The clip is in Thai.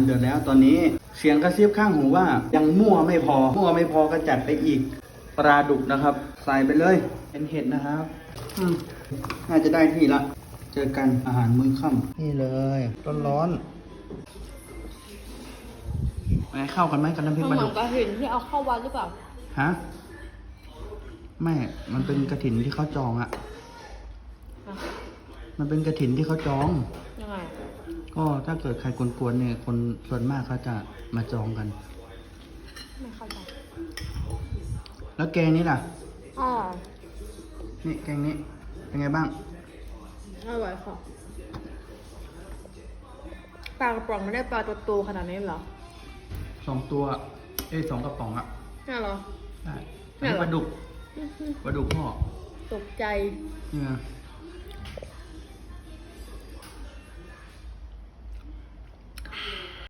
ำเดือดแล้ว ตอนนี้เสียงกระซิบข้างหูว่ายังมั่วไม่พอ มั่วไม่พอก็จัดไปอีกปลาดุกนะครับ ใส่ไปเลย เป็นเห็ดนะครับอืมน่าจะได้ที่ละ เจอกันอาหารมื้อค่ำนี่เลยร้อนๆไปเข้ากันไหมกับน้ำพริกมันปลาเหมืดุอกนกระถินที่เอาเข้าวัดหรือเปล่า ฮะไม่มันเป็นกระถินที่เขาจองอะอะมันเป็นกระถินที่เขาจอง ยังไง ก็ถ้าเกิดใครกวนๆเนี่ย คนส่วนมากเขาจะมาจองกัน ไม่เข้าใจแล้วแกงนี้ล่ะ อ๋อนี่แกงนี้ เป็นไงบ้าง อร่อยค่ะปลากระป๋องไม่ได้ปลาตัวโตขนาดนี้เหรอสองตัว เอ้ยสองกระป๋องอะน่าเหรอ ใช่เนี่ยเหรอปลาดุกปลาดุกพ่อตกใจนี่ไงอ